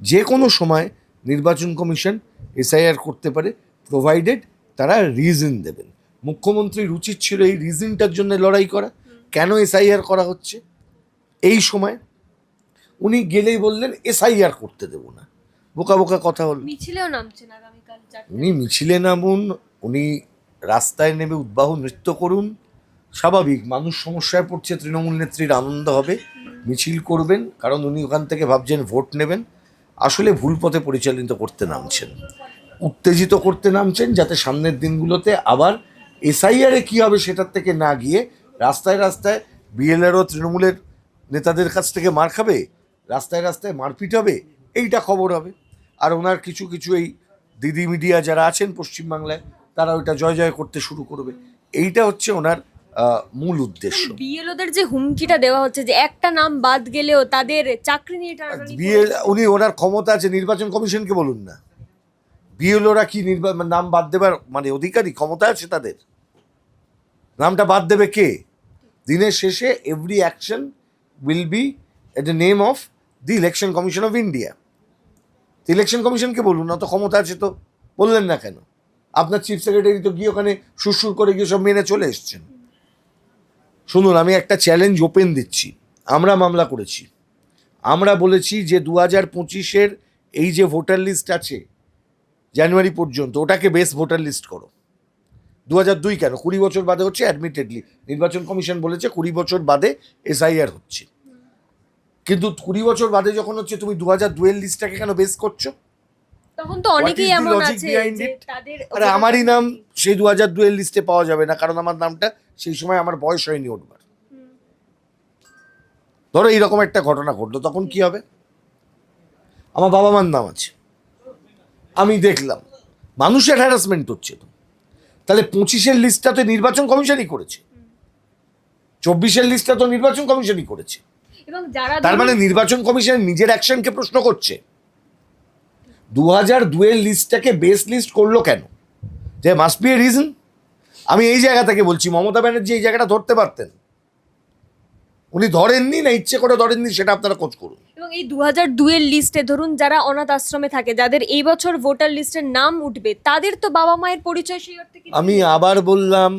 যে কোনো সময় নির্বাচন কমিশন এসআইআর করতে পারে প্রোভাইডেড তারা রিজন দেবেন। মুখ্যমন্ত্রীর উচিত ছিল এই রিজনটার জন্য লড়াই করা। কেন এসআইআর করা হচ্ছে? এই সময় উনি গেলেই বললেন এসআইআর করতে দেবো না। বোকা বোকা কথা হলো মিছিলেও নামছেন আগামীকাল উনি মিছিলে নামুন উনি রাস্তায় নেমে উদ্বাহ নৃত্য করুন। স্বাভাবিক মানুষ সমস্যায় পড়ছে তৃণমূল নেত্রীর আনন্দ হবে। মিছিল করবেন কারণ উনি ওখান থেকে ভাবছেন ভোট নেবেন। আসলে ভুল পথে পরিচালিত করতে নামছেন। উত্তেজিত করতে নামছেন যাতে সামনের দিনগুলোতে আবার এসআইআরে কী হবে সেটার থেকে না গিয়ে রাস্তায় রাস্তায় বিএলআরও তৃণমূলের নেতাদের কাছ থেকে মার খাবে, রাস্তায় রাস্তায় মারপিট হবে, এইটা খবর হবে। আর ওনার কিছু কিছু এই দিদি মিডিয়া যারা আছেন পশ্চিমবাংলায় তারা ওইটা জয় জয় করতে শুরু করবে। এইটা হচ্ছে ওনার মূল উদ্দেশ্য। বিএলওদের যে হুমকিটা দেওয়া হচ্ছে যে একটা নাম বাদ গেলেও তাদের চাকরি নিয়ে টানাটানি বিএ উনি ওনার ক্ষমতা আছে নির্বাচন কমিশনকে বলুন না। বিএলওরা কি নির্বা- নাম বাদ দেবার মানে অধিকারী ক্ষমতা আছে তাদের? নামটা বাদ দেবে কে? দিনের শেষে every action will be at the name of the Election Commission of India election কমিশনকে বলুন না তো ক্ষমতা আছে তো। বললেন না কেন? আপনার চিফ সেক্রেটারি তো গিয়ে ওখানে সুরসুর করে গিয়ে সব মেনে চলে এসছেন। শুনুন, আমি একটা চ্যালেঞ্জ ওপেন দিচ্ছি। আমরা মামলা করেছি। আমরা বলেছি যে দু হাজার পঁচিশের এই যে ভোটার লিস্ট আছে, জানুয়ারি পর্যন্ত, ওটাকে বেস ভোটার লিস্ট করো। দু হাজার দুই কেন? কুড়ি বছর বাদে হচ্ছে অ্যাডমিটেডলি নির্বাচন কমিশন বলেছে কুড়ি বছর বাদে এসআইআর হচ্ছে। কিন্তু কুড়ি বছর বাদে যখন হচ্ছে তুমি দু হাজার দুয়ের লিস্টটাকে কেন বেস করছ? তখন তো অনেকেই এমন আছে যে তাদের আরে আমারই নাম সেই দু হাজার দুয়ের লিস্টে পাওয়া যাবে না কারণ আমার নামটা সেই সময় আমার বয়স হয়নি উঠবার ধরো এইরকম একটা ঘটনা ঘটলো তখন কি হবে? আমার বাবা মার নাম আছে। আমি দেখলাম মানুষের হ্যারাসমেন্ট হচ্ছে তো। তাহলে পঁচিশের লিস্টটা তো নির্বাচন কমিশনই করেছে। চব্বিশের লিস্টটা তো নির্বাচন কমিশনই করেছে। এবং যারা তার মানে নির্বাচন কমিশন নিজের অ্যাকশনকে প্রশ্ন করছে। দু হাজার দুয়ের লিস্টটাকে বেস লিস্ট করল কেন? যে মাস্ট বি এ রিজন আমি এই জায়গা থেকে বলছি মমতা ব্যানার্জি এই জায়গাটা ধরতে পারতেন? উনি ধরেননি না ইচ্ছে করে ধরেননি সেটা আপনারা খোঁজ করুন। এবং এই দু হাজার দুয়ের লিস্টে ধরুন যারা অনাথ আশ্রমে থাকে যাদের এই বছর ভোটার লিস্টের নাম উঠবে তাদের তো বাবা মায়ের পরিচয় সেই অর্থে আমি আবার বললাম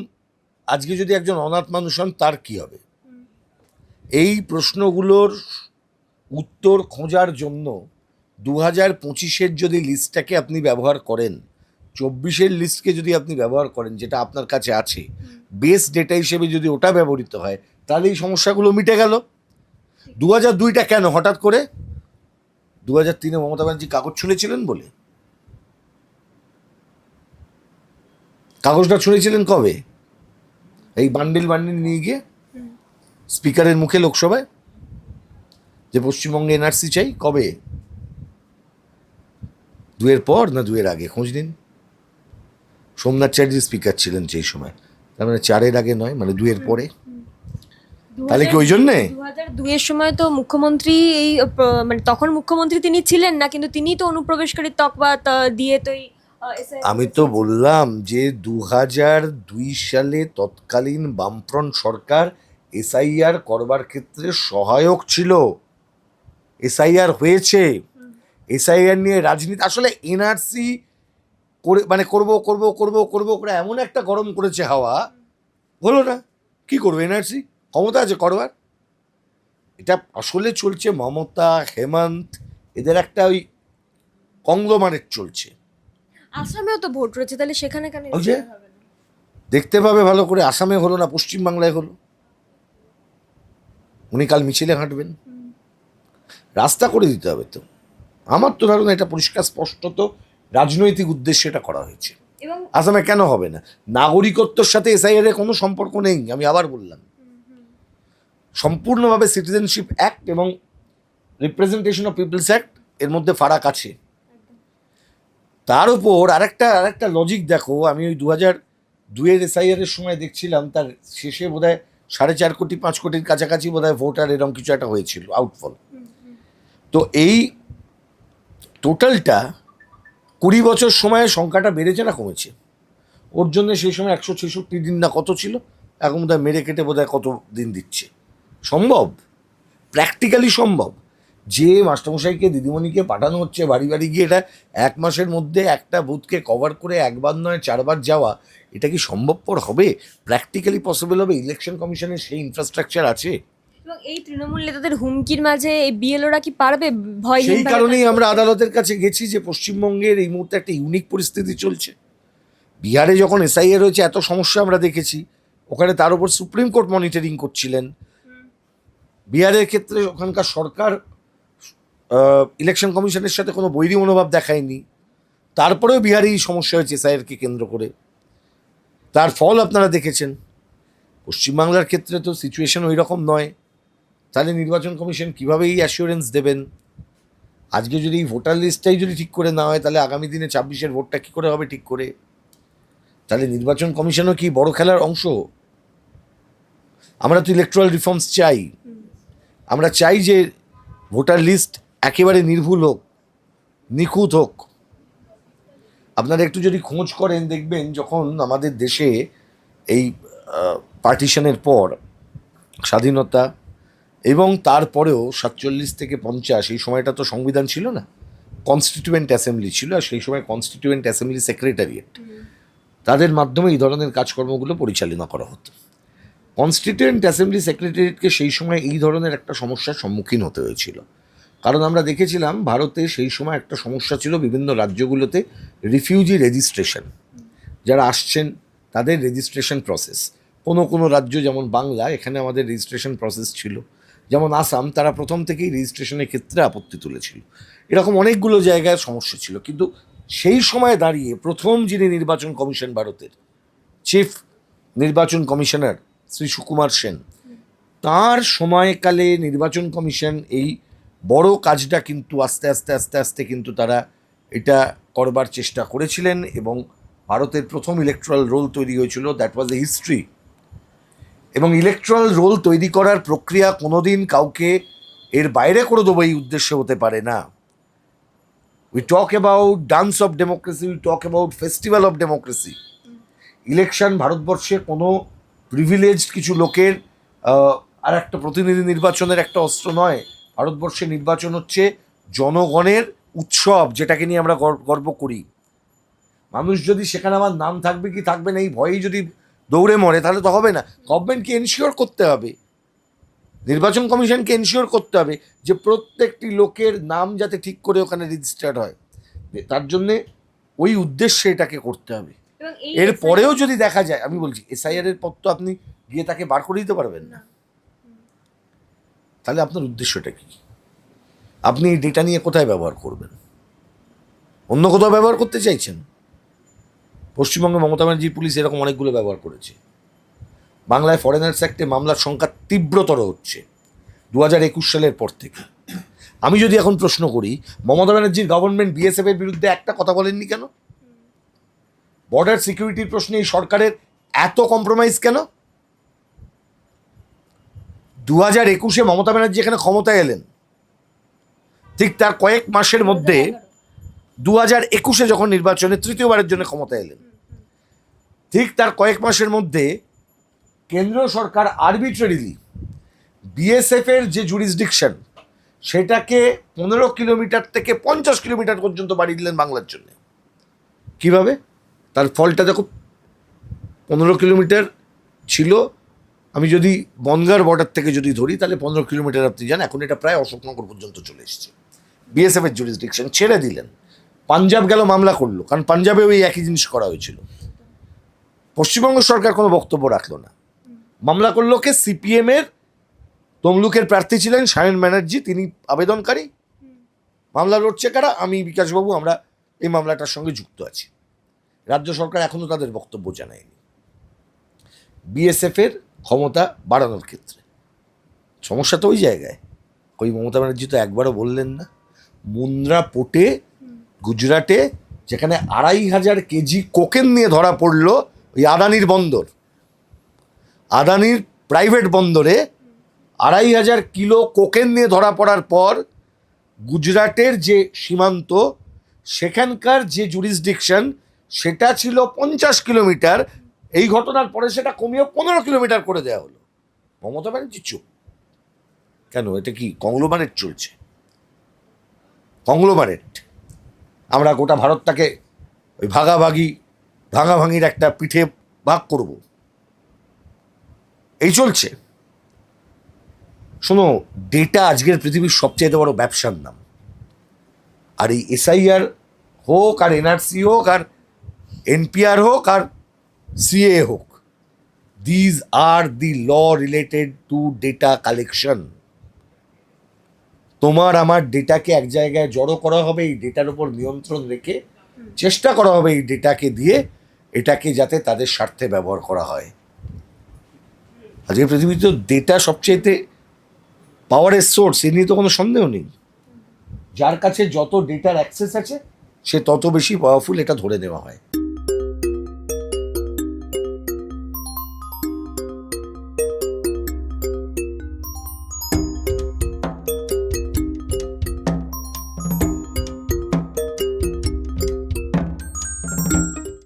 আজকে যদি একজন অনাথ মানুষ হন তার কি হবে? এই প্রশ্নগুলোর উত্তর খোঁজার জন্য দু হাজার পঁচিশের যদি লিস্টটাকে আপনি ব্যবহার করেন চব্বিশের লিস্টকে যদি আপনি ব্যবহার করেন যেটা আপনার কাছে আছে বেস ডেটা হিসেবে যদি ওটা ব্যবহৃত হয় তাহলে এই সমস্যাগুলো মিটে গেল। দু হাজার দুইটা কেন? হঠাৎ করে? দু হাজার তিনে মমতা ব্যানার্জি কাগজ ছুঁড়েছিলেন বলে? কাগজটা ছুঁড়েছিলেন কবে? এই বান্ডিল বান্ডিল নিয়ে গিয়ে? স্পিকারের মুখে লোকসভায়? যে পশ্চিমবঙ্গে এনআরসি চাই কবে? দুয়ের পর না দুয়ের আগে? খোঁজ নিন। সোমনাথ চ্যাটার্জি স্পিকার ছিলেন সেই সময়। তার মানে চারের আগে নয় মানে দুয়ের পরে। তাহলে কি ওই জন্যে? দু হাজার দুইয়ের সময় তো মুখ্যমন্ত্রী এই মানে তখন মুখ্যমন্ত্রী তিনি ছিলেন না কিন্তু তিনি তো অনুপ্রবেশকারী তকবা দিয়ে তো আমি তো বললাম যে দু হাজার দুই সালে তৎকালীন বামফ্রন্ট সরকার এসআইআর করবার ক্ষেত্রে সহায়ক ছিল। এসআইআর হয়েছে। এসআইআর নিয়ে রাজনীতি আসলে এনআরসি করে মানে করব করব করব করব করে এমন একটা গরম করেছে হাওয়া। হলো না? কি করবে এনআরসি? ক্ষমতা আছে করবার? এটা আসলে চলছে মমতা হেমন্ত এদের একটা ওই কংগ্লোমারেট চলছে। আসামেও তো ভোট রয়েছে তাহলে সেখানে কেন যে। হবে দেখতে পাবে ভালো করে আসামে হলো না পশ্চিমবাংলায় হলো। উনি কাল মিছিলে হাঁটবেন। রাস্তা করে দিতে হবে তো। আমার তো ধারণা এটা পরিষ্কার স্পষ্টত রাজনৈতিক উদ্দেশ্যে এটা করা হয়েছে। আসামে কেন হবে না? নাগরিকত্বর সাথে এসআইআর এর কোনো সম্পর্ক নেই আমি আবার বললাম। সম্পূর্ণভাবে সিটিজেনশিপ অ্যাক্ট এবং রিপ্রেজেন্টেশন অফ পিপলস অ্যাক্ট এর মধ্যে ফারাক আছে। তার উপর আরেকটা আরেকটা লজিক দেখো আমি ওই দু হাজার দুয়ের এসআইআর এর সময় দেখছিলাম তার শেষে বোধহয় সাড়ে চার কোটি পাঁচ কোটির কাছাকাছি বোধহয় ভোটার এরকম কিছু একটা হয়েছিল আউটফল তো এই টোটালটা কুড়ি বছর সময়ে সংখ্যাটা বেড়েছে না কমেছে? ওর জন্য সেই সময় একশো ছেষট্টি দিন না কত ছিল? এখন বোধহয় মেরে কেটে বোধহয় কত দিন দিচ্ছে? সম্ভব? প্র্যাকটিক্যালি সম্ভব। যে মাস্টারমশাইকে, দিদিমণিকে পাঠানো হচ্ছে বাড়ি বাড়ি গিয়ে, এটা এক মাসের মধ্যে একটা বুথকে কভার করে একবার নয়, চারবার যাওয়া, এটা কি সম্ভবপর হবে? প্র্যাকটিক্যালি পসিবল হবে? ইলেকশন কমিশনের সেই ইনফ্রাস্ট্রাকচার আছে? এবং এই তৃণমূল নেতাদের হুমকির মাঝে এই বিএলওরা কি পারবে? ভয় সেই কারণেই আমরা আদালতের কাছে গেছি যে পশ্চিমবঙ্গের এই মুহূর্তে একটা ইউনিক পরিস্থিতি চলছে। বিহারে যখন এসআইএ রয়েছে এত সমস্যা আমরা দেখেছি। ওখানে তার উপর সুপ্রিম কোর্ট মনিটরিং করছিলেন। বিহারের ক্ষেত্রে ওখানকার সরকার ইলেকশন কমিশনের সাথে কোনো বৈরী মনোভাব দেখায়নি। তারপরেও বিহারে এই সমস্যা হয়েছে এসআইআরকে কেন্দ্র করে। তার ফল আপনারা দেখেছেন। পশ্চিমবাংলার ক্ষেত্রে তো সিচুয়েশন ওই রকম নয়। তাহলে নির্বাচন কমিশন কীভাবে এই অ্যাসিওরেন্স দেবেন? আজকে যদি এই ভোটার লিস্টটাই যদি ঠিক করে না হয়, তাহলে আগামী দিনে ছাব্বিশের ভোটটা কী করে হবে ঠিক করে? তাহলে নির্বাচন কমিশনও কি বড় খেলার অংশ? আমরা তো ইলেকট্রাল রিফর্মস চাই। আমরা চাই যে ভোটার লিস্ট একেবারে নির্ভুল হোক, নিখুঁত হোক। আপনারা একটু যদি খোঁজ করেন, দেখবেন যখন আমাদের দেশে এই পার্টিশনের পর স্বাধীনতা এবং তারপরেও সাতচল্লিশ থেকে পঞ্চাশ এই সময়টা তো সংবিধান ছিল না। কনস্টিটিউয়েন্ট অ্যাসেম্বলি ছিল আর সেই সময় কনস্টিটিউয়েন্ট অ্যাসেম্বলি সেক্রেটারিয়েট তাদের মাধ্যমে এই ধরনের কাজকর্মগুলো পরিচালনা করা হতো। কনস্টিটিউয়েন্ট অ্যাসেম্বলি সেক্রেটারিয়েটকে সেই সময় এই ধরনের একটা সমস্যার সম্মুখীন হতে হয়েছিল। কারণ আমরা দেখেছিলাম ভারতে সেই সময় একটা সমস্যা ছিল বিভিন্ন রাজ্যগুলোতে রিফিউজি রেজিস্ট্রেশন যারা আসছেন তাদের রেজিস্ট্রেশন প্রসেস কোনো কোনো রাজ্য যেমন বাংলা এখানে আমাদের রেজিস্ট্রেশন প্রসেস ছিল। যেমন আসাম, তারা প্রথম থেকেই রেজিস্ট্রেশনের ক্ষেত্রে আপত্তি তুলেছিল। এরকম অনেকগুলো জায়গায় সমস্যা ছিল। কিন্তু সেই সময় দাঁড়িয়ে প্রথম যিনি নির্বাচন কমিশন ভারতের চিফ নির্বাচন কমিশনার শ্রী সুকুমার সেন, তার সময়কালে নির্বাচন কমিশন এই বড় কাজটা কিন্তু আস্তে আস্তে আস্তে আস্তে কিন্তু তারা এটা করবার চেষ্টা করেছিলেন এবং ভারতের প্রথম ইলেকট্রাল রোল তৈরি হয়েছিল। দ্যাট ওয়াজ এ হিস্ট্রি এবং ইলেকট্রাল রোল তৈরি করার প্রক্রিয়া কোনোদিন কাউকে এর বাইরে করে দেবো এই উদ্দেশ্য হতে পারে না। We talk about dance of democracy we talk about festival of democracy election ভারতবর্ষে কোনো প্রিভিলেজড কিছু লোকের আর একটা প্রতিনিধি নির্বাচনের একটা অস্ত্র নয়। ভারতবর্ষে নির্বাচন হচ্ছে জনগণের উৎসব, যেটাকে নিয়ে আমরা গর- গর্ব করি। মানুষ যদি সেখানে আমার নাম থাকবে কি থাকবে না, এই ভয়েই যদি দৌড়ে মরে তাহলে তো হবে না। গভর্নমেন্টকে এনশিওর করতে হবে। নির্বাচন কমিশনকে এনশিওর করতে হবে যে প্রত্যেকটি লোকের নাম যাতে ঠিক করে ওখানে রেজিস্টার্ড হয়। তার জন্যে ওই উদ্দেশ্যে এটাকে করতে হবে। এর পরেও যদি দেখা যায় আমি বলছি এসআইআর এর পর তো আপনি গিয়ে তাকে বার করে দিতে পারবেন না। তাহলে আপনার উদ্দেশ্যটা কি? আপনি এই ডেটা নিয়ে কোথায় ব্যবহার করবেন? অন্য কোথাও ব্যবহার করতে চাইছেন? পশ্চিমবঙ্গে মমতা ব্যানার্জির পুলিশ এরকম অনেকগুলো ব্যবহার করেছে। বাংলায় ফরেনার্স অ্যাক্টে মামলার সংখ্যা তীব্রতর হচ্ছে দু হাজার একুশ সালের পর থেকে। আমি যদি এখন প্রশ্ন করি মমতা ব্যানার্জির গভর্নমেন্ট বিএসএফ এর বিরুদ্ধে একটা কথা বলেননি কেন? বর্ডার সিকিউরিটির প্রশ্নে এই সরকারের এত কম্প্রোমাইজ কেন? দু হাজার একুশে মমতা ব্যানার্জি এখানে ক্ষমতায় এলেন। ঠিক তার কয়েক মাসের মধ্যে দু হাজার একুশে যখন নির্বাচনে তৃতীয়বারের জন্য ক্ষমতায় এলেন। ঠিক তার কয়েক মাসের মধ্যে কেন্দ্র সরকার আরবিট্রারিলি বিএসএফ এর যে জুরিসডিকশন সেটাকে পনেরো কিলোমিটার থেকে পঞ্চাশ কিলোমিটার পর্যন্ত বাড়িয়ে দিলেন বাংলার জন্য। কীভাবে? তার ফলটা দেখো, পনেরো কিলোমিটার ছিল। আমি যদি বনগার বর্ডার থেকে যদি ধরি, তাহলে পনেরো কিলোমিটার আপনি যান এখন এটা প্রায় অশোকনগর পর্যন্ত চলে এসেছে। বিএসএফ এর জুরিসডিকশন ছেড়ে দিলেন। পাঞ্জাব গেল, মামলা করল। কারণ পাঞ্জাবেও এই একই জিনিস করা হয়েছিল। পশ্চিমবঙ্গ সরকার কোনো বক্তব্য রাখল না। মামলা করল কে? সিপিএম এর, তমলুকের প্রার্থী ছিলেন সায়ন ব্যানার্জি, তিনি আবেদনকারী। মামলা লড়ছে কারা? আমি বিকাশবাবু, আমরা এই মামলাটার সঙ্গে যুক্ত আছি। রাজ্য সরকার এখনও তাদের বক্তব্য জানায়নি। বিএসএফ এর ক্ষমতা বাড়ানোর ক্ষেত্রে। সমস্যা তো ওই জায়গায়। ওই মমতা ব্যানার্জি তো একবারও বললেন না। মুন্দ্রা পোর্টে, গুজরাটে, যেখানে আড়াই হাজার কেজি কোকেন নিয়ে ধরা পড়ল ওই আদানির বন্দর। আদানির প্রাইভেট বন্দরে আড়াই হাজার কিলো কোকেন নিয়ে ধরা পড়ার পর গুজরাটের যে সীমান্ত, সেখানকার যে জুরিসডিকশন সেটা ছিল পঞ্চাশ কিলোমিটার। এই ঘটনার পরে সেটা কমিয়ে পনেরো কিলোমিটার করে দেওয়া হলো। মমতা ব্যানার্জি চুপ। কেন? এটা কি কংগ্লোমারেট চলছে? কংগ্লোমারেট আমরা গোটা ভারতটাকে ওই ভাগাভাগি ভাঙাভাঙির একটা পিঠে ভাগ করব। এই চলছে। শোনো ডেটা আজকের পৃথিবীর সবচেয়ে বড় ব্যবসার নাম। আর এই এসআইআর হোক, আর এনআরসি হোক, আর এনপিআর হোক, আর সিএ হোক these are the law related to data collection তোমার আমার ডেটাকে এক জায়গায় জড়ো করা হবে, এই ডেটার উপর নিয়ন্ত্রণ রেখে চেষ্টা করা হবে, এই ডেটাকে দিয়ে এটাকে যাতে তাদের স্বার্থে ব্যবহার করা হয়। আজকে পৃথিবীতে ডেটা সবচেয়েতে পাওয়ারের সোর্স এ নিয়ে তো কোনো সন্দেহ নেই। যার কাছে যত ডেটার অ্যাক্সেস আছে, সে তত বেশি পাওয়ারফুল এটা ধরে নেওয়া হয়।